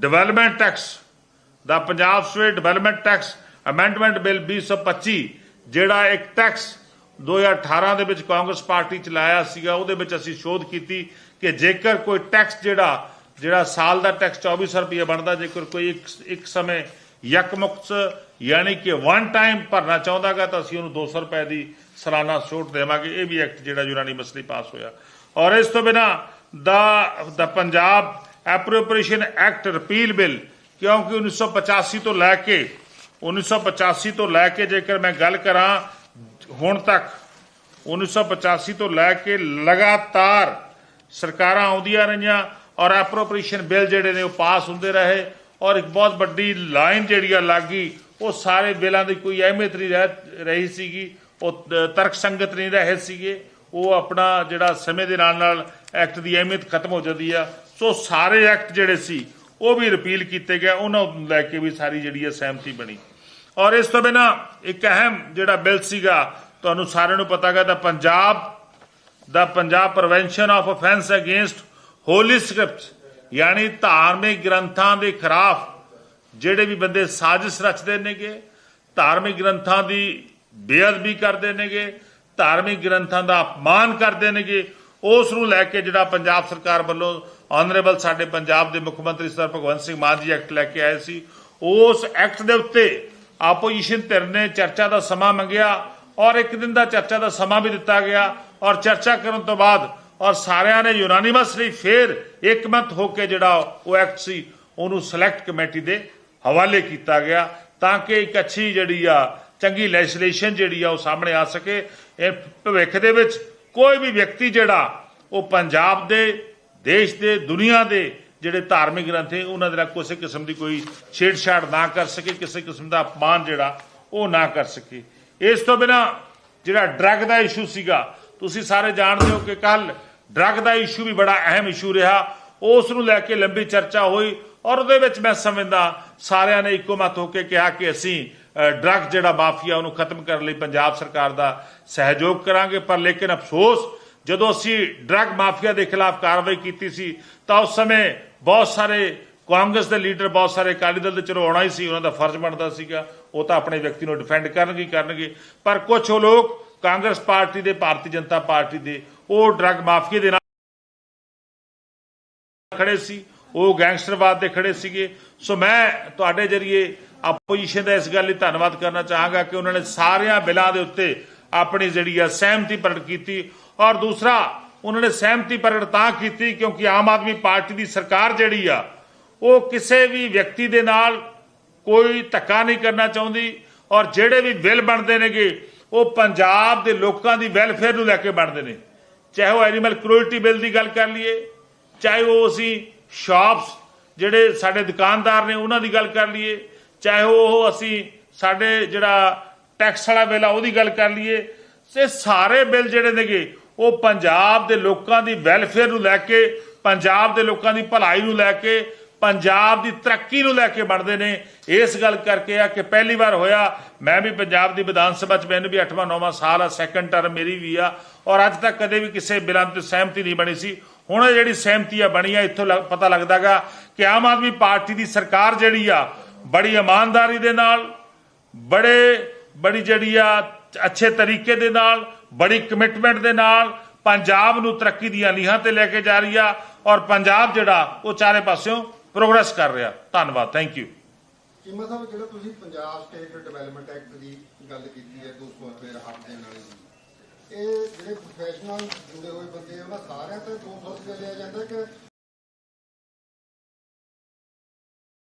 Development tax ਦਾ Punjab state development tax amendment bill 2025 ਜਿਹੜਾ ਇੱਕ tax 2018 ਦੇ ਵਿੱਚ ਕਾਂਗਰਸ ਪਾਰਟੀ ਚਲਾਇਆ ਸੀਗਾ, ਉਹਦੇ ਵਿੱਚ ਅਸੀਂ ਸ਼ੋਧ ਕੀਤੀ ਕਿ ਜੇਕਰ ਕੋਈ ਟੈਕਸ ਜਿਹੜਾ ਜਿਹੜਾ ਸਾਲ ਦਾ ਟੈਕਸ 2400 ਰੁਪਏ ਬਣਦਾ, ਜੇਕਰ ਕੋਈ ਇੱਕ ਇੱਕ ਸਮੇਂ ਯਕਮੁਕਤ ਯਾਨੀ ਕਿ ਵਨ ਟਾਈਮ ਭਰਨਾ ਚਾਹੁੰਦਾਗਾ, ਤਾਂ ਅਸੀਂ ਉਹਨੂੰ 200 ਰੁਪਏ ਦੀ ਸਾਲਾਨਾ ਛੋਟ ਦੇਵਾਂਗੇ। ਇਹ ਵੀ ਐਕਟ ਜਿਹੜਾ ਯੂਨਾਨੀ ਮਸਲੀ ਪਾਸ ਹੋਇਆ। ਔਰ ਇਸ ਤੋਂ ਬਿਨਾ ਦਾ ਦਾ Punjab appropriation act repeal bill ਕਿਉਂਕਿ 1985 ਤੋਂ ਲੈ ਕੇ 1985 ਤੋਂ ਲੈ ਕੇ ਜੇਕਰ ਮੈਂ ਗੱਲ ਕਰਾਂ ਹੁਣ ਤੱਕ 1985 ਤੋਂ ਲੈ ਕੇ ਲਗਾਤਾਰ ਸਰਕਾਰਾਂ ਆਉਂਦੀਆਂ ਰਹੀਆਂ ਔਰ ਐਪਰੋਪ੍ਰੀਏਸ਼ਨ ਬਿੱਲ ਜਿਹੜੇ ਨੇ ਉਹ ਪਾਸ ਹੁੰਦੇ ਰਹੇ ਔਰ ਇੱਕ ਬਹੁਤ ਵੱਡੀ ਲਾਈਨ ਜਿਹੜੀ ਆ ਲੱਗੀ ਉਹ ਸਾਰੇ ਬਿੱਲਾਂ ਦੀ ਕੋਈ ਅਹਿਮੀਅਤ ਨਹੀਂ ਰਹਿ ਰਹੀ ਸੀਗੀ ਉਹ ਤਰਕ ਸੰਗਤ ਨਹੀਂ ਰਹੇ ਸੀਗੇ ਉਹ ਆਪਣਾ ਜਿਹੜਾ ਸਮੇਂ ਦੇ ਨਾਲ ਨਾਲ ਐਕਟ ਦੀ ਅਹਿਮੀਅਤ ਖਤਮ ਹੋ ਜਾਂਦੀ ਆ ਸੋ ਸਾਰੇ ਐਕਟ ਜਿਹੜੇ ਸੀ, ਉਹ ਵੀ ਰਿਪੀਲ ਕੀਤੇ ਗਏ, ਉਹਨਾਂ ਨੂੰ ਲੈ ਕੇ ਵੀ ਸਾਰੀ ਜਿਹੜੀ ਹੈ ਸਹਿਮਤੀ ਬਣੀ। ਔਰ ਇਸ ਤੋਂ ਬਿਨਾ ਇੱਕ ਅਹਿਮ ਜਿਹੜਾ ਬਿੱਲ ਸੀਗਾ, ਤੁਹਾਨੂੰ ਸਾਰਿਆਂ ਨੂੰ ਪਤਾ ਹੈ ਪੰਜਾਬ ਦਾ Punjab prevention of offence against holy scripts ਯਾਨੀ ਧਾਰਮਿਕ ਗ੍ਰੰਥਾਂ ਦੇ ਖਿਲਾਫ ਜਿਹੜੇ ਵੀ ਬੰਦੇ ਸਾਜ਼ਿਸ਼ ਰਚਦੇ ਨੇਗੇ, ਧਾਰਮਿਕ ਗ੍ਰੰਥਾਂ ਦੀ ਬੇਅਦਬੀ ਕਰਦੇ ਨੇਗੇ, ਧਾਰਮਿਕ ਗ੍ਰੰਥਾਂ ਦਾ ਅਪਮਾਨ ਕਰਦੇ ਨੇਗੇ ਉਸ ਨੂੰ ਲੈ ਕੇ ਜਿਹੜਾ ਪੰਜਾਬ ਸਰਕਾਰ ਵੱਲੋਂ ਆਨਰੇਬਲ ਸਾਡੇ ਪੰਜਾਬ ਦੇ ਮੁੱਖ ਮੰਤਰੀ ਸਰ ਭਗਵੰਤ ਸਿੰਘ ਮਾਨ ਜੀ ਐਕਟ ਲੈ ਕੇ ਆਏ ਸੀ, ਉਸ ਐਕਟ ਦੇ ਉੱਤੇ ਆਪੋਜੀਸ਼ਨ ਧਿਰ ਨੇ ਚਰਚਾ ਦਾ ਸਮਾਂ ਮੰਗਿਆ ਔਰ ਇੱਕ ਦਿਨ ਦਾ ਚਰਚਾ ਦਾ ਸਮਾਂ ਵੀ ਦਿੱਤਾ ਗਿਆ ਔਰ ਚਰਚਾ ਕਰਨ ਤੋਂ ਬਾਅਦ ਔਰ ਸਾਰਿਆਂ ਨੇ ਯੂਨਾਨੀਮਸਲੀ ਫੇਰ ਇੱਕਮਤ ਹੋ ਕੇ ਜਿਹੜਾ ਉਹ ਐਕਟ ਸੀ, ਉਹਨੂੰ ਸਿਲੈਕਟ ਕਮੇਟੀ ਦੇ ਹਵਾਲੇ ਕੀਤਾ ਗਿਆ ਤਾਂ ਕਿ ਇੱਕ ਅੱਛੀ ਜਿਹੜੀ ਆ ਚੰਗੀ ਲੈਜਿਸਲੇਸ਼ਨ ਜਿਹੜੀ ਆ ਉਹ ਸਾਹਮਣੇ ਆ ਸਕੇ। ਇਹ ਭਵਿੱਖ ਦੇ ਵਿੱਚ ਕੋਈ ਵੀ ਵਿਅਕਤੀ ਜਿਹੜਾ ਉਹ ਪੰਜਾਬ ਦੇ, ਦੇਸ਼ ਦੇ, ਦੁਨੀਆ ਦੇ ਜਿਹੜੇ ਧਾਰਮਿਕ ਗ੍ਰੰਥ ਹੈ ਉਹਨਾਂ ਦੇ ਨਾਲ ਕਿਸੇ ਕਿਸਮ ਦੀ ਕੋਈ ਛੇੜਛਾੜ ਨਾ ਕਰ ਸਕੇ, ਕਿਸੇ ਕਿਸਮ ਦਾ ਅਪਮਾਨ ਜਿਹੜਾ ਉਹ ਨਾ ਕਰ ਸਕੇ। ਇਸ ਤੋਂ ਬਿਨਾ ਜਿਹੜਾ ਡਰੱਗ ਦਾ ਇਸ਼ੂ ਸੀਗਾ, ਤੁਸੀਂ ਸਾਰੇ ਜਾਣਦੇ ਹੋ ਕਿ ਕੱਲ ਡਰੱਗ ਦਾ ਇਸ਼ੂ ਵੀ ਬੜਾ ਅਹਿਮ ਇਸ਼ੂ ਰਿਹਾ। ਉਸ ਨੂੰ ਲੈ ਕੇ ਲੰਬੀ ਚਰਚਾ ਹੋਈ ਔਰ ਉਹਦੇ ਵਿੱਚ ਮੈਂ ਸਮਝਦਾ ਸਾਰਿਆਂ ਨੇ ਇੱਕੋ ਮਤ ਹੋ ਕੇ ਕਿਹਾ ਕਿ ਅਸੀਂ ਡਰੱਗ ਜਿਹੜਾ ਮਾਫੀਆ ਉਹਨੂੰ ਖਤਮ ਕਰਨ ਲਈ ਪੰਜਾਬ ਸਰਕਾਰ ਦਾ ਸਹਿਯੋਗ ਕਰਾਂਗੇ। ਪਰ ਲੇਕਿਨ ਅਫਸੋਸ, ਜਦੋਂ ਅਸੀਂ ਡਰੱਗ ਮਾਫੀਆ ਦੇ ਖਿਲਾਫ ਕਾਰਵਾਈ ਕੀਤੀ ਸੀ, ਤਾਂ ਉਸ ਸਮੇਂ ਬਹੁਤ ਸਾਰੇ ਕਾਂਗਰਸ ਦੇ ਲੀਡਰ, ਬਹੁਤ ਸਾਰੇ ਅਕਾਲੀ ਦਲ ਦੇ ਚਲੋ ਆਉਣਾ ਹੀ ਸੀ, ਉਹਨਾਂ ਦਾ ਫਰਜ਼ ਬਣਦਾ ਸੀਗਾ। ਉਹ ਤਾਂ ਆਪਣੇ ਵਿਅਕਤੀ ਨੂੰ ਡਿਫੈਂਡ ਕਰਨਗੇ ਹੀ ਕਰਨਗੇ। ਪਰ ਕੁਝ ਉਹ ਲੋਕ ਕਾਂਗਰਸ ਪਾਰਟੀ ਦੇ, ਭਾਰਤੀ ਜਨਤਾ ਪਾਰਟੀ ਦੇ, ਉਹ ਡਰੱਗ ਮਾਫੀਆ ਦੇ ਨਾਲ ਖੜੇ ਸੀ, ਉਹ ਗੈਂਗਸਟਰਵਾਦ ਦੇ ਖੜੇ ਸੀਗੇ। ਸੋ ਮੈਂ ਤੁਹਾਡੇ ਜਰੀਏ ਆਪੋਜੀਸ਼ਨ ਦਾ ਇਸ ਗੱਲ ਲਈ ਧੰਨਵਾਦ ਕਰਨਾ ਚਾਹਾਂਗਾ ਕਿ ਉਹਨਾਂ ਨੇ ਸਾਰਿਆਂ ਬਿੱਲਾਂ ਦੇ ਉੱਤੇ ਆਪਣੀ ਜਿਹੜੀ ਆ ਸਹਿਮਤੀ ਪ੍ਰਗਟ ਕੀਤੀ ਔਰ ਦੂਸਰਾ, ਉਹਨਾਂ ਨੇ ਸਹਿਮਤੀ ਪ੍ਰਗਟ ਤਾਂ ਕੀਤੀ ਕਿਉਂਕਿ ਆਮ ਆਦਮੀ ਪਾਰਟੀ ਦੀ ਸਰਕਾਰ ਜਿਹੜੀ ਆ, ਉਹ ਕਿਸੇ ਵੀ ਵਿਅਕਤੀ ਦੇ ਨਾਲ ਕੋਈ ਧੱਕਾ ਨਹੀਂ ਕਰਨਾ ਚਾਹੁੰਦੀ ਔਰ ਜਿਹੜੇ ਵੀ ਬਿੱਲ ਬਣਦੇ ਨੇਗੇ, ਉਹ ਪੰਜਾਬ ਦੇ ਲੋਕਾਂ ਦੀ ਵੈਲਫੇਅਰ ਨੂੰ ਲੈ ਕੇ ਬਣਦੇ ਨੇ। ਚਾਹੇ ਉਹ ਐਨੀਮਲ ਕ੍ਰੂਅਲਟੀ ਬਿੱਲ ਦੀ ਗੱਲ ਕਰ ਲਈਏ, ਚਾਹੇ ਉਹ ਅਸੀਂ ਸ਼ਾਪਸ ਜਿਹੜੇ ਸਾਡੇ ਦੁਕਾਨਦਾਰ ਨੇ ਉਹਨਾਂ ਦੀ ਗੱਲ ਕਰ ਲਈਏ ਚਾਹੇ ਉਹ ਅਸੀਂ ਸਾਡੇ ਜਿਹੜਾ ਟੈਕਸ ਵਾਲਾ ਬਿੱਲ ਆ, ਉਹਦੀ ਗੱਲ ਕਰ ਲਈਏ। ਸੇ ਸਾਰੇ ਬਿੱਲ ਜਿਹੜੇ ਨੇਗੇ, ਉਹ ਪੰਜਾਬ ਦੇ ਲੋਕਾਂ ਦੀ ਵੈਲਫੇਅਰ ਨੂੰ ਲੈ ਕੇ, ਪੰਜਾਬ ਦੇ ਲੋਕਾਂ ਦੀ ਭਲਾਈ ਨੂੰ ਲੈ ਕੇ, ਪੰਜਾਬ ਦੀ ਤਰੱਕੀ ਨੂੰ ਲੈ ਕੇ ਬਣਦੇ ਨੇ। ਇਸ ਗੱਲ ਕਰਕੇ ਆ ਕਿ ਪਹਿਲੀ ਵਾਰ ਹੋਇਆ, ਮੈਂ ਵੀ ਪੰਜਾਬ ਦੀ ਵਿਧਾਨ ਸਭਾ ਚ ਮੈਨੂੰ ਵੀ 8ਵਾਂ 9ਵਾਂ ਸਾਲ ਆ ਸੈਕੰਡ ਟਰਮ ਮੇਰੀ ਵੀ ਆ, ਔਰ ਅੱਜ ਤੱਕ ਕਦੇ ਵੀ ਕਿਸੇ ਬਿੱਲਾਂ ਤੇ ਸਹਿਮਤੀ ਨਹੀਂ ਬਣੀ ਸੀ। ਹੁਣ ਇਹ ਜਿਹੜੀ ਸਹਿਮਤੀ ਆ ਬਣੀ ਆ, ਇੱਥੋਂ ਲੱਗ- ਪਤਾ ਲੱਗਦਾਗਾ ਕਿ ਆਮ ਆਦਮੀ ਪਾਰਟੀ ਦੀ ਸਰਕਾਰ ਜਿਹੜੀ ਆ ਬੜੀ ਇਮਾਨਦਾਰੀ ਦੇ ਨਾਲ, ਬੜੇ, ਬੜੀ ਜਿਹੜੀ ਆ ਅੱਛੇ ਤਰੀਕੇ ਦੇ ਨਾਲ, ਬੜੀ ਕਮਿਟਮੈਂਟ ਦੇ ਨਾਲ ਪੰਜਾਬ ਨੂੰ ਤਰੱਕੀ ਦੀਆਂ ਲੀਹਾਂ ਤੇ ਲੈ ਕੇ ਜਾ ਰਹੀ ਆ ਔਰ ਪੰਜਾਬ ਜਿਹੜਾ ਉਹ ਚਾਰੇ ਪਾਸਿਓਂ ਪ੍ਰੋਗਰੈਸ ਕਰ ਰਿਹਾ। ਧੰਨਵਾਦ। ਥੈਂਕ ਯੂ ਚੀਮਾ ਸਾਹਿਬ, ਜਿਹੜਾ ਤੁਸੀਂ ਪੰਜਾਬ ਸਟੇਟ ਡਿਵੈਲਪਮੈਂਟ ਐਕਟ ਦੀ ਗੱਲ ਕੀਤੀ ਹੈ 200 ਰੁਪਏ ਹੱਕ ਦੇਣ ਵਾਲੀ ਇਹ ਜਿਹੜੇ ਪ੍ਰੋਫੈਸ਼ਨਲ ਜੁੜੇ ਹੋਏ ਬੰਦੇ ਉਹਨਾਂ ਸਾਰਿਆਂ ਤੋਂ 200 ਰੁਪਏ ਲਿਆ ਜਾਂਦਾ ਕਿ